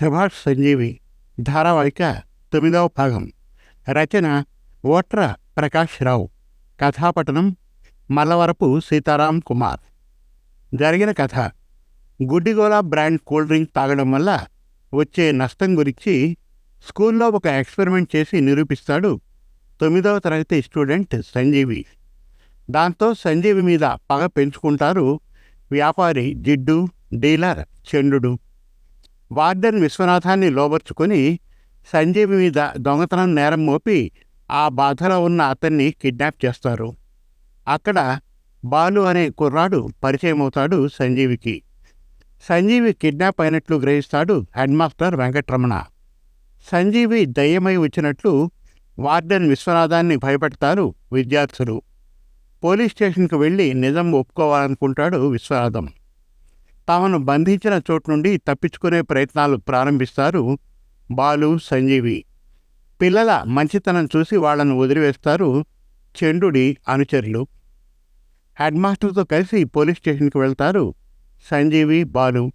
సుభాష్ సంజీవి ధారావాహిక తొమ్మిదవ భాగం. రచన ఓట్ర ప్రకాష్ రావు కథాపటనం మల్లవరపు సీతారాం కుమార్. జరిగిన కథ. గుడ్డిగోలా బ్రాండ్ కూల్ డ్రింక్ తాగడం వల్ల వచ్చే నష్టం గురించి స్కూల్లో ఒక ఎక్స్పెరిమెంట్ చేసి నిరూపిస్తాడు తొమ్మిదవ తరగతి స్టూడెంట్ సంజీవి. దాంతో సంజీవి మీద పగ పెంచుకుంటారు వ్యాపారి జిడ్డు డీలర్ చండు వార్డెన్ విశ్వనాథాన్ని లోబర్చుకొని సంజీవి మీద దొంగతనం నేరం మోపి ఆ బాధలో ఉన్న అతన్ని కిడ్నాప్ చేస్తారు. అక్కడ బాలు అనే కుర్రాడు పరిచయం అవుతాడు సంజీవికి. సంజీవి కిడ్నాప్ అయినట్లు గ్రహిస్తాడు హెడ్ మాస్టర్ సంజీవి దయ్యమై వచ్చినట్లు వార్డెన్ విశ్వనాథాన్ని భయపెడతారు విద్యార్థులు. పోలీస్ స్టేషన్కు వెళ్ళి నిజం ఒప్పుకోవాలనుకుంటాడు విశ్వనాథం. తాను బంధించిన చోటు నుండి తప్పించుకునే ప్రయత్నాలు ప్రారంభిస్తారు బాలు సంజీవి. పిల్లల మంచితనం చూసి వాళ్ళను వదిలివేస్తారు చండుడి అనుచరులు. హెడ్మాస్టర్తో కలిసి పోలీస్ స్టేషన్కి వెళ్తారు సంజీవి బాలు.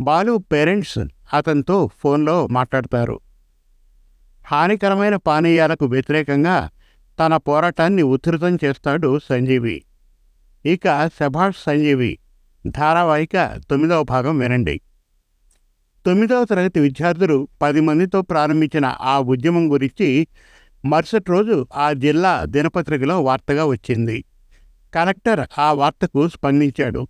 బాలు పేరెంట్స్ అతనితో ఫోన్లో మాట్లాడతారు. హానికరమైన పానీయాలకు వ్యతిరేకంగా తన పోరాటాన్ని ఉధృతం చేస్తాడు సంజీవి. ఇక సెభాష్ సంజీవి. ధారావాహిక తొమ్మిదవ భాగం వినండి. తొమ్మిదవ తరగతి విద్యార్థులు పది మందితో ప్రారంభించిన ఆ ఉద్యమం గురించి మరుసటి రోజు ఆ జిల్లా దినపత్రికలో వార్తగా వచ్చింది. కలెక్టర్ ఆ వార్తకు స్పందించాడు.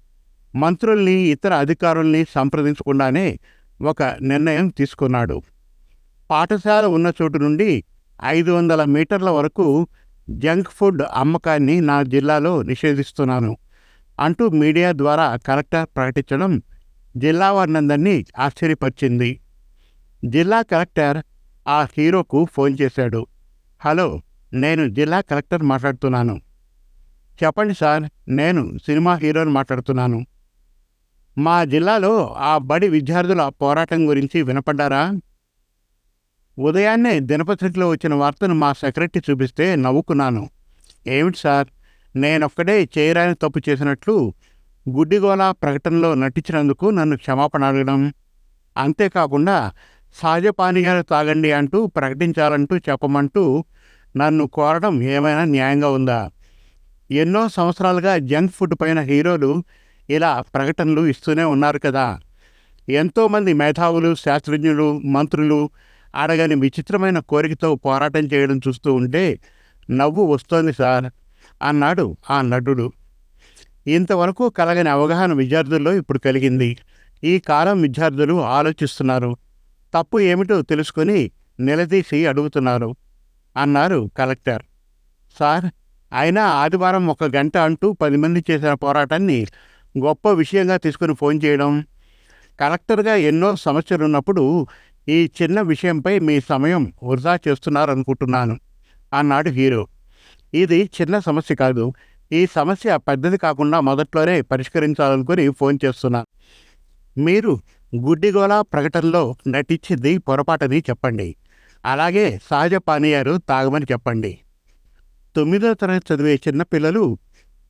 మంత్రుల్ని ఇతర అధికారుల్ని సంప్రదించకుండానే ఒక నిర్ణయం తీసుకున్నాడు. పాఠశాల ఉన్న చోటు నుండి ఐదు వందల మీటర్ల వరకు జంక్ ఫుడ్ అమ్మకాన్ని నా జిల్లాలో నిషేధిస్తున్నాను. అంటూ మీడియా ద్వారా కలెక్టర్ ప్రకటించడం జిల్లా వారినందరినీ ఆశ్చర్యపరిచింది. జిల్లా కలెక్టర్ ఆ హీరోకు ఫోన్ చేశాడు. హలో నేను జిల్లా కలెక్టర్ మాట్లాడుతున్నాను. చెప్పండి సార్ నేను సినిమా హీరోని మాట్లాడుతున్నాను. మా జిల్లాలో ఆ బడి విద్యార్థుల పోరాటం గురించి వినపడ్డారా? ఉదయాన్నే దినపత్రికలో వచ్చిన వార్తను మా సెక్రటరీ చూపిస్తే నవ్వుకున్నాను. ఏమిటి సార్ నేనొక్కడే చేయరాని తప్పు చేసినట్లు గుడ్డిగోల ప్రకటనలో నటించినందుకు నన్ను క్షమాపణ అడగడం. అంతేకాకుండా సహజ పానీయాలు తాగండి అంటూ ప్రకటించాలంటూ చెప్పమంటూ నన్ను కోరడం ఏమైనా న్యాయంగా ఉందా? ఎన్నో సంవత్సరాలుగా జంక్ ఫుడ్ పైన హీరోలు ఇలా ప్రకటనలు ఇస్తూనే ఉన్నారు కదా. ఎంతోమంది మేధావులు శాస్త్రజ్ఞులు మంత్రులు అడగని విచిత్రమైన కోరికతో పోరాటం చేయడం చూస్తూ ఉంటే నవ్వు వస్తోంది సార్. అన్నాడు ఆ నటుడు. ఇంతవరకు కలగని అవగాహన విద్యార్థుల్లో ఇప్పుడు కలిగింది. ఈ కాలం విద్యార్థులు ఆలోచిస్తున్నారు. తప్పు ఏమిటో తెలుసుకొని నిలదీసి అడుగుతున్నారు అన్నారు కలెక్టర్. సార్ అయినా ఆదివారం ఒక గంట అంటూ పది మంది చేసిన పోరాటాన్ని గొప్ప విషయంగా తీసుకుని ఫోన్ చేయడం కలెక్టర్గా ఎన్నో సమస్యలు ఉన్నప్పుడు ఈ చిన్న విషయంపై మీ సమయం వృధా చేస్తున్నారనుకుంటున్నాను అన్నాడు హీరో. ఇది చిన్న సమస్య కాదు. ఈ సమస్య పెద్దది కాకుండా మొదట్లోనే పరిష్కరించాలనుకుని ఫోన్ చేస్తున్నాను మీరు గుడ్డిగోళ ప్రకటనలో నటించింది పొరపాటని చెప్పండి. అలాగే సహజ పానీయాలు తాగమని చెప్పండి. తొమ్మిదో తరగతి చదివే చిన్నపిల్లలు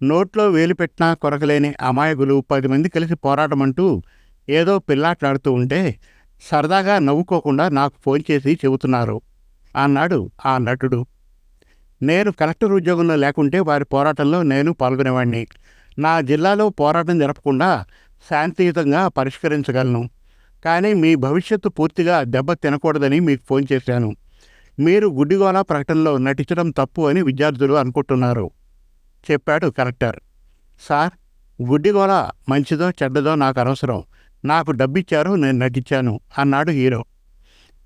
నోట్లో వేలు పెట్టినా కొరకలేని అమాయకులు పది మంది కలిసి పోరాటమంటూ ఏదో పిల్లాట్లాడుతూ ఉంటే సరదాగా నవ్వుకోకుండా నాకు ఫోన్ చేసి చెబుతున్నారు. అన్నాడు ఆ నటుడు. నేను కలెక్టర్ ఉద్యోగంలో లేకుంటే వారి పోరాటంలో నేను పాల్గొనేవాడిని నా జిల్లాలో పోరాటం జరపకుండా శాంతియుతంగా పరిష్కరించగలను. కానీ మీ భవిష్యత్తు పూర్తిగా దెబ్బ తినకూడదని మీకు ఫోన్ చేశాను. మీరు గుడ్డిగోళ ప్రకటనలో నటించడం తప్పు అని విద్యార్థులు అనుకుంటున్నారు చెప్పాడు కలెక్టర్. సార్ గుడ్డిగోళ మంచిదో చెడ్డదో నాకు అనవసరం. నాకు డబ్బిచ్చారు నేను నటించాను అన్నాడు హీరో.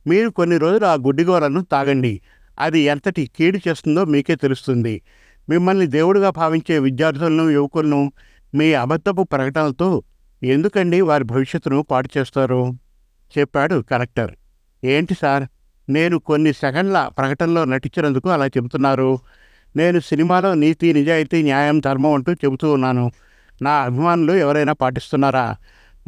మీరు కొన్ని రోజులు ఆ గుడ్డిగోలను తాగండి. అది ఎంతటి కీడు చేస్తుందో మీకే తెలుస్తుంది. మిమ్మల్ని దేవుడిగా భావించే విద్యార్థులను యువకులను మీ అబద్ధపు ప్రకటనలతో ఎందుకండి వారి భవిష్యత్తును పాటు చేస్తారు? చెప్పాడు కలెక్టర్. ఏంటి సార్? నేను కొన్ని సెకండ్ల ప్రకటనలో నటించినందుకు అలా చెబుతున్నారు. నేను సినిమాలో నీతి నిజాయితీ న్యాయం ధర్మం అంటూ చెబుతూ ఉన్నాను. నా అభిమానులు ఎవరైనా పాటిస్తున్నారా?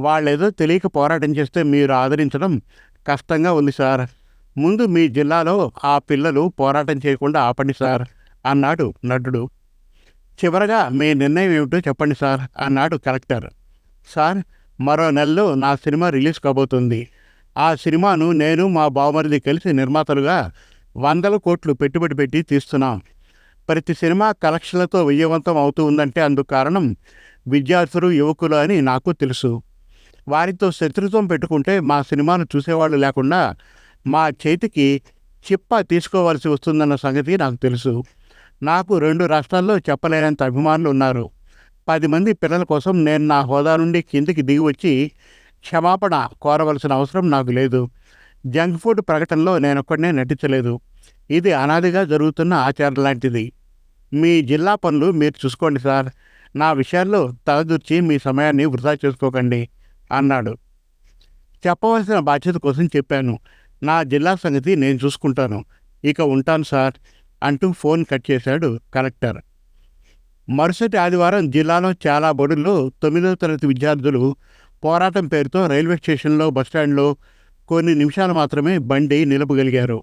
వాళ్ళేదో తెలియక పోరాటం చేస్తే మీరు ఆదరించడం కష్టంగా ఉంది సార్. ముందు మీ జిల్లాలో ఆ పిల్లలు పోరాటం చేయకుండా ఆపండి సార్ అన్నాడు నటుడు. చివరగా మీ నిర్ణయం ఏమిటో చెప్పండి సార్ అన్నాడు కలెక్టర్. సార్ మరో నెలలో నా సినిమా రిలీజ్ కాబోతుంది. ఆ సినిమాను నేను మా బావమరిది కలిసి నిర్మాతలుగా వందల కోట్లు పెట్టుబడి పెట్టి తీస్తున్నాం. ప్రతి సినిమా కలెక్షన్లతో విజయవంతం అవుతూ ఉందంటే అందుకు కారణం విద్యార్థులు యువకులు అని నాకు తెలుసు. వారితో శత్రుత్వం పెట్టుకుంటే మా సినిమాను చూసేవాళ్ళు లేకుండా మా చేతికి చిప్ప తీసుకోవాల్సి వస్తుందన్న సంగతి నాకు తెలుసు. నాకు రెండు రాష్ట్రాల్లో చెప్పలేనంత అభిమానులు ఉన్నారు. పది మంది పిల్లల కోసం నేను నా హోదా నుండి కిందికి దిగి వచ్చి క్షమాపణ కోరవలసిన అవసరం నాకు లేదు. జంక్ ఫుడ్ ప్రకటనలో నేనొక్కడనే నటించలేదు. ఇది అనాదిగా జరుగుతున్న ఆచారం లాంటిది. మీ జిల్లా పనులు మీరు చూసుకోండి సార్. నా విషయాల్లో తలదూర్చి మీ సమయాన్ని వృధా చేసుకోకండి అన్నాడు. చెప్పవలసిన బాధ్యత కోసం చెప్పాను. నా జిల్లా సంగతి నేను చూసుకుంటాను. ఇక ఉంటాను సార్ అంటూ ఫోన్ కట్ చేశాడు కలెక్టర్. మరుసటి ఆదివారం జిల్లాలో చాలా బడుల్లో తొమ్మిదవ తరగతి విద్యార్థులు పోరాటం పేరుతో రైల్వే స్టేషన్లో బస్టాండ్లో కొన్ని నిమిషాలు మాత్రమే బండి నిలపగలిగారు.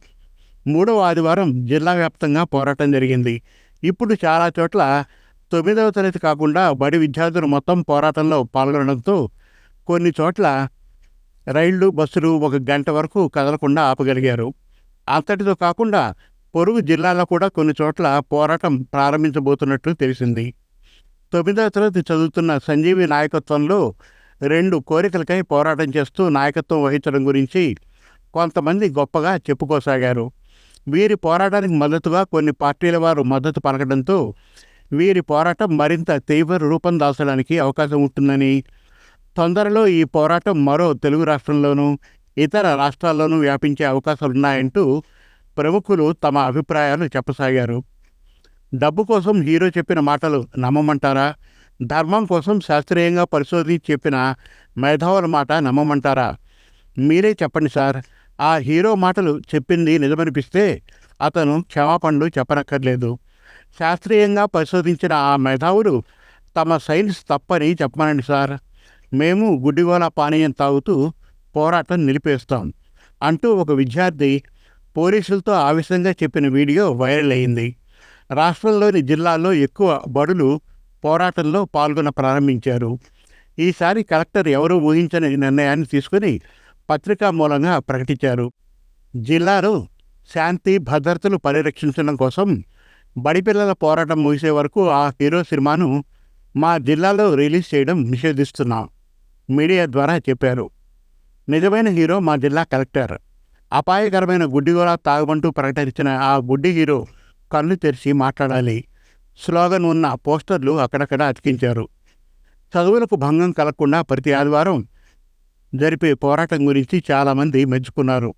మూడవ ఆదివారం జిల్లా వ్యాప్తంగా పోరాటం జరిగింది. ఇప్పుడు చాలా చోట్ల తొమ్మిదవ తరగతి కాకుండా బడి విద్యార్థులు మొత్తం పోరాటంలో పాల్గొనడంతో కొన్ని చోట్ల రైళ్ళు బస్సులు ఒక గంట వరకు కదలకుండా ఆపగలిగారు. అంతటితో కాకుండా పొరుగు జిల్లాలో కూడా కొన్ని చోట్ల పోరాటం ప్రారంభించబోతున్నట్లు తెలిసింది. తొమ్మిదవ తరగతి చదువుతున్న సంజీవి నాయకత్వంలో రెండు కోరికలకై పోరాటం చేస్తూ నాయకత్వం వహించడం గురించి కొంతమంది గొప్పగా చెప్పుకోసాగారు. వీరి పోరాటానికి మద్దతుగా కొన్ని పార్టీల వారు మద్దతు పలకడంతో వీరి పోరాటం మరింత తీవ్ర రూపం దాల్చడానికి అవకాశం ఉంటుందని తొందరలో ఈ పోరాటం మరో తెలుగు రాష్ట్రంలోనూ ఇతర రాష్ట్రాల్లోనూ వ్యాపించే అవకాశాలున్నాయంటూ ప్రముఖులు తమ అభిప్రాయాలు చెప్పసాగారు. డబ్బు కోసం హీరో చెప్పిన మాటలు నమ్మమంటారా? ధర్మం కోసం శాస్త్రీయంగా పరిశోధించి చెప్పిన మేధావుల మాట నమ్మమంటారా? మీరే చెప్పండి సార్. ఆ హీరో మాటలు చెప్పింది నిజమనిపిస్తే అతను క్షమాపణలు చెప్పనక్కర్లేదు. శాస్త్రీయంగా పరిశోధించిన ఆ మేధావులు తమ సైన్స్ తప్పని చెప్పమనండి సార్. మేము గుడ్డిగోల పానీయం తాగుతూ పోరాటం నిలిపేస్తాం అంటూ ఒక విద్యార్థి పోలీసులతో ఆవేశంగా చెప్పిన వీడియో వైరల్ అయింది. రాష్ట్రంలోని జిల్లాల్లో ఎక్కువ బడులు పోరాటంలో పాల్గొన ప్రారంభించారు. ఈసారి కలెక్టర్ ఎవరూ ఊహించని నిర్ణయాన్ని తీసుకుని పత్రికా మూలంగా ప్రకటించారు. జిల్లాలో శాంతి భద్రతలు పరిరక్షించడం కోసం బడిపిల్లల పోరాటం ముగిసే వరకు ఆ హీరో సినిమాను మా జిల్లాలో రిలీజ్ చేయడం నిషేధిస్తున్నాం. మీడియా ద్వారా చెప్పారు. నిజమైన హీరో మా జిల్లా కలెక్టర్. అపాయకరమైన గుడ్డిగోళ తాగమంటూ ప్రకటించిన ఆ గుడ్డి హీరో కళ్ళు తెరిచి మాట్లాడాలి. స్లోగన్ ఉన్న పోస్టర్లు అక్కడక్కడ అతికించారు. చదువులకు భంగం కలగకుండా ప్రతి ఆదివారం జరిపే పోరాటం గురించి చాలామంది మెచ్చుకున్నారు.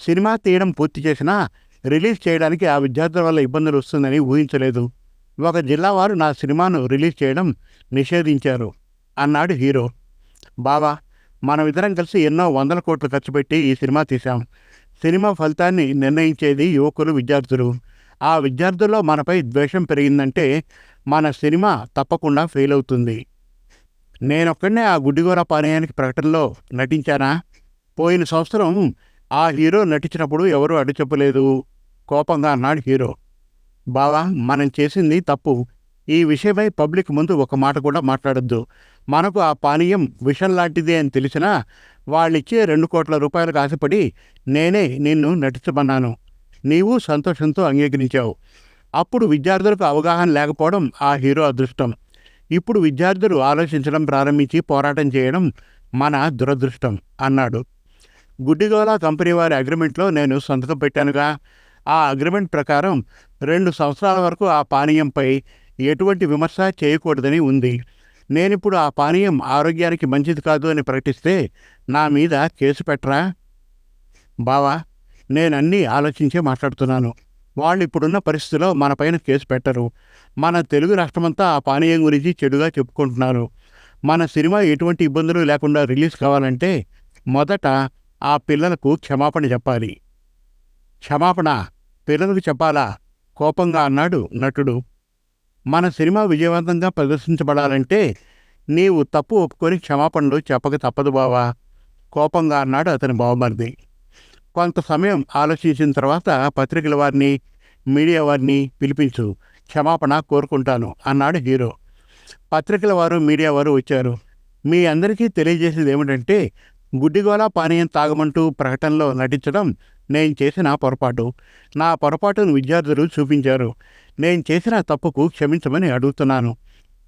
సినిమా తీయడం పూర్తి చేసినా రిలీజ్ చేయడానికి ఆ విద్యార్థుల వల్ల ఇబ్బందులు వస్తుందని ఊహించలేదు. ఒక జిల్లా వారు నా సినిమాను రిలీజ్ చేయడం నిషేధించారు. అన్నాడు హీరో. బావా ఇద్దరం కలిసి ఎన్నో వందల కోట్లు ఖర్చు పెట్టి ఈ సినిమా తీశాం. సినిమా ఫలితాన్ని నిర్ణయించేది యువకులు విద్యార్థులు. ఆ విద్యార్థుల్లో మనపై ద్వేషం పెరిగిందంటే మన సినిమా తప్పకుండా ఫెయిల్ అవుతుంది. నేనొక్కడనే ఆ గుడ్డిగోర పానీయానికి ప్రకటనలో నటించానా? పోయిన సంవత్సరం ఆ హీరో నటించినప్పుడు ఎవరూ అడ్డు చెప్పలేదు. కోపంగా అన్నాడు హీరో. బావా మనం చేసింది తప్పు. ఈ విషయమై పబ్లిక్ ముందు ఒక మాట కూడా మాట్లాడొద్దు. మనకు ఆ పానీయం విషం లాంటిదే అని తెలిసినా వాళ్ళిచ్చే రెండు కోట్ల రూపాయలకు ఆశపడి నేనే నిన్ను నటించమన్నాను. నీవు సంతోషంతో అంగీకరించావు. అప్పుడు విద్యార్థులకు అవగాహన లేకపోవడం ఆ హీరో అదృష్టం. ఇప్పుడు విద్యార్థులు ఆలోచించడం ప్రారంభించి పోరాటం చేయడం మన దురదృష్టం అన్నాడు. గుడ్డిగోల కంపెనీ వారి అగ్రిమెంట్లో నేను సంతకం పెట్టానుగా. ఆ అగ్రిమెంట్ ప్రకారం రెండు సంవత్సరాల వరకు ఆ పానీయంపై ఎటువంటి విమర్శ చేయకూడదని ఉంది. నేనిప్పుడు ఆ పానీయం ఆరోగ్యానికి మంచిది కాదు అని ప్రకటిస్తే నా మీద కేసు పెట్టరా? బావా నేనన్నీ ఆలోచించే మాట్లాడుతున్నాను. వాళ్ళు ఇప్పుడున్న పరిస్థితిలో మనపైన కేసు పెట్టరు. మన తెలుగు రాష్ట్రమంతా ఆ పానీయం గురించి చెడుగా చెప్పుకుంటున్నారు. మన సినిమా ఎటువంటి ఇబ్బందులు లేకుండా రిలీజ్ కావాలంటే మొదట ఆ పిల్లలకు క్షమాపణ చెప్పాలి. క్షమాపణ పిల్లలకు చెప్పాలా? కోపంగా అన్నాడు నటుడు. మన సినిమా విజయవంతంగా ప్రదర్శించబడాలంటే నీవు తప్పు ఒప్పుకొని క్షమాపణలు చెప్పక తప్పదు బావా. కోపంగా అన్నాడు అతని బావమరిది. కొంత సమయం ఆలోచించిన తర్వాత పత్రికల వారిని మీడియా వారిని పిలిపించు. క్షమాపణ కోరుకుంటాను అన్నాడు హీరో. పత్రికల వారు మీడియా వారు వచ్చారు. మీ అందరికీ తెలియజేసేది ఏమిటంటే గుడ్డిగోలా పానీయం తాగమంటూ ప్రకటనలో నటించడం నేను చేసిన పొరపాటు. నా పొరపాటును విద్యార్థులు చూపించారు. నేను చేసిన తప్పుకు క్షమించమని అడుగుతున్నాను.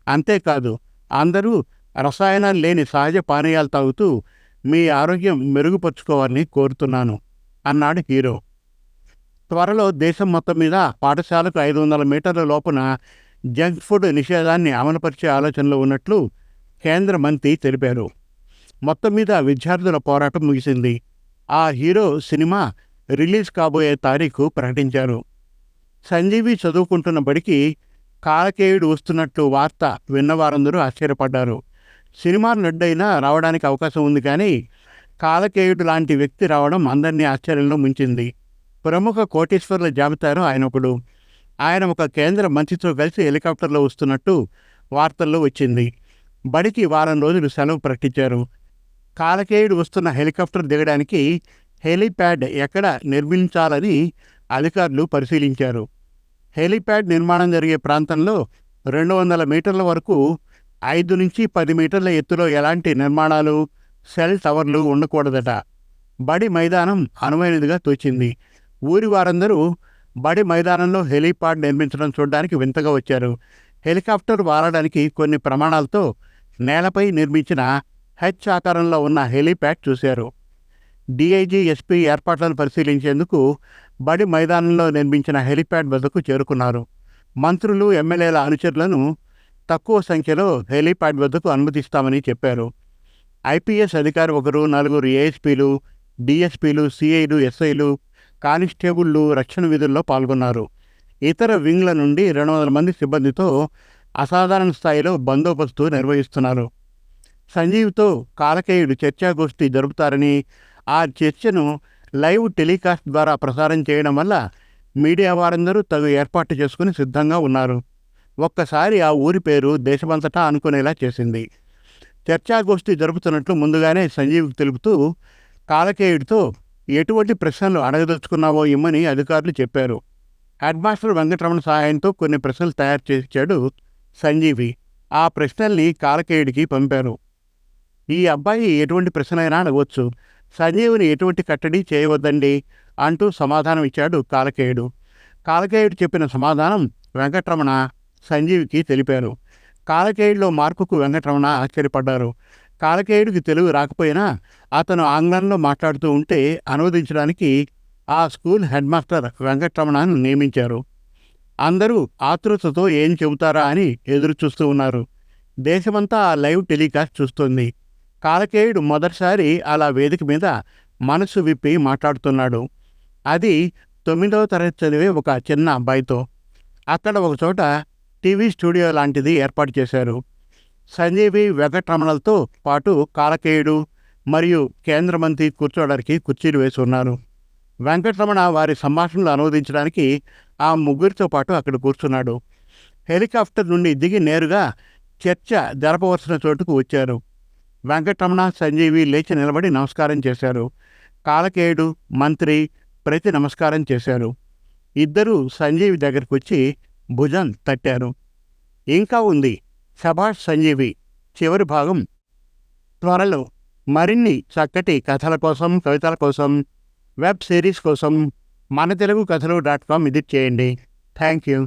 అంతేకాదు అందరూ రసాయనాలు లేని సహజ పానీయాలు తాగుతూ మీ ఆరోగ్యం మెరుగుపరుచుకోవాలని కోరుతున్నాను అన్నాడు హీరో. త్వరలో దేశం మొత్తం మీద పాఠశాలకు ఐదు వందల మీటర్ల లోపున జంక్ ఫుడ్ నిషేధాన్ని అమలుపరిచే ఆలోచనలో ఉన్నట్లు కేంద్ర మంత్రి తెలిపారు. మొత్తం మీద విద్యార్థుల పోరాటం ముగిసింది. ఆ హీరో సినిమా రిలీజ్ కాబోయే తారీఖు ప్రకటించారు. సంజీవి చదువుకుంటున్న బడికి కాలకేయుడు వస్తున్నట్లు వార్త విన్నవారందరూ ఆశ్చర్యపడ్డారు. సినిమా నడ్డైనా రావడానికి అవకాశం ఉంది కానీ కాలకేయుడు లాంటి వ్యక్తి రావడం అందరినీ ఆశ్చర్యంలో ముంచింది. ప్రముఖ కోటీశ్వర్ల జాబితాలో ఆయన ఒకడు ఆయన ఒక కేంద్ర మంత్రితో కలిసి హెలికాప్టర్లో వస్తున్నట్టు వార్తల్లో వచ్చింది. బడికి వారం రోజులు సెలవు ప్రకటించారు. కాలకేయుడు వస్తున్న హెలికాప్టర్ దిగడానికి హెలీప్యాడ్ ఎక్కడ నిర్మించాలని అధికారులు పరిశీలించారు. హెలీప్యాడ్ నిర్మాణం జరిగే ప్రాంతంలో రెండు వందల మీటర్ల వరకు ఐదు నుంచి పది మీటర్ల ఎత్తులో ఎలాంటి నిర్మాణాలు సెల్ టవర్లు ఉండకూడదట. బడి మైదానం అనువైనదిగా తోచింది. ఊరి వారందరూ బడి మైదానంలో హెలీప్యాడ్ నిర్మించడం చూడడానికి వింతగా వచ్చారు. హెలికాప్టర్ వారడానికి కొన్ని ప్రమాణాలతో నేలపై నిర్మించిన హెచ్ ఆకారంలో ఉన్న హెలీప్యాడ్ చూశారు. డిఐజీ ఎస్పీ ఏర్పాట్లను పరిశీలించేందుకు బడి మైదానంలో నిర్మించిన హెలిప్యాడ్ వద్దకు చేరుకున్నారు. మంత్రులు ఎమ్మెల్యేల అనుచరులను తక్కువ సంఖ్యలో హెలిప్యాడ్ వద్దకు అనుమతిస్తామని చెప్పారు. ఐపీఎస్ అధికారి ఒకరు నలుగురు ఏఎస్పీలు డిఎస్పీలు సిఐలు ఎస్ఐలు కానిస్టేబుళ్ళు రక్షణ విధుల్లో పాల్గొన్నారు. ఇతర వింగ్ల నుండి రెండు వందల మంది సిబ్బందితో అసాధారణ స్థాయిలో బందోబస్తు నిర్వహిస్తున్నారు. సంజీవ్తో కాలకేయుడు చర్చాగోష్ఠి జరుపుతారని ఆ చర్చను లైవ్ టెలికాస్ట్ ద్వారా ప్రసారం చేయడం వల్ల మీడియా వారందరూ తగు ఏర్పాటు చేసుకుని సిద్ధంగా ఉన్నారు. ఒక్కసారి ఆ ఊరి పేరు దేశమంతటా అనుకునేలా చేసింది. చర్చాగోష్ఠి జరుపుతున్నట్లు ముందుగానే సంజీవ్ తెలుపుతూ కాలకేయుడితో ఎటువంటి ప్రశ్నలు అడగదలుచుకున్నావో ఇమ్మని అధికారులు చెప్పారు. హెడ్ మాస్టర్ వెంకటరమణ సహాయంతో కొన్ని ప్రశ్నలు తయారు చేశాడు సంజీవి. ఆ ప్రశ్నల్ని కాలకేయుడికి పంపారు. ఈ అబ్బాయి ఎటువంటి ప్రశ్నలైనా అడగవచ్చు. సంజీవుని ఎటువంటి కట్టడి చేయవద్దండి అంటూ సమాధానం ఇచ్చాడు కాలకేయుడు. కాలకేయుడు చెప్పిన సమాధానం వెంకటరమణ సంజీవికి తెలిపారు. కాలకేయుడిలో మార్పుకు వెంకటరమణ ఆశ్చర్యపడ్డారు. కాలకేయుడికి తెలుగు రాకపోయినా అతను ఆంగ్లంలో మాట్లాడుతూ ఉంటే అనువదించడానికి ఆ స్కూల్ హెడ్ మాస్టర్ వెంకటరమణను నియమించారు. అందరూ ఆతృతతో ఏం చెబుతారా అని ఎదురు చూస్తూ ఉన్నారు. దేశమంతా ఆ లైవ్ టెలికాస్ట్ చూస్తుంది. కాలకేయుడు మొదటిసారి అలా వేదిక మీద మనసు విప్పి మాట్లాడుతున్నాడు. అది తొమ్మిదవ తరగతి చదివే ఒక చిన్న అబ్బాయితో. అక్కడ ఒకచోట టీవీ స్టూడియో లాంటిది ఏర్పాటు చేశారు. సంజీవి వెంకటరమణలతో పాటు కాలకేయుడు మరియు కేంద్ర మంత్రి కూర్చోవడానికి కుర్చీలు వేసి ఉన్నారు. వెంకటరమణ వారి సంభాషణలు అనువదించడానికి ఆ ముగ్గురితో పాటు అక్కడ కూర్చున్నాడు. హెలికాప్టర్ నుండి దిగి నేరుగా చర్చ జరపవలసిన చోటుకు వచ్చారు. వెంకటరమణ సంజీవి లేచి నిలబడి నమస్కారం చేశారు. కాలకేయుడు మంత్రి ప్రతి నమస్కారం చేశారు. ఇద్దరూ సంజీవి దగ్గరికి వచ్చి భుజం తట్టారు. ఇంకా ఉంది సభాష్ సంజీవి. చివరి భాగం. త్వరలో మరిన్ని చక్కటి కథల కోసం కవితల కోసం వెబ్ సిరీస్ కోసం మన Telugu Kathalu dot com visit చేయండి. Thank you.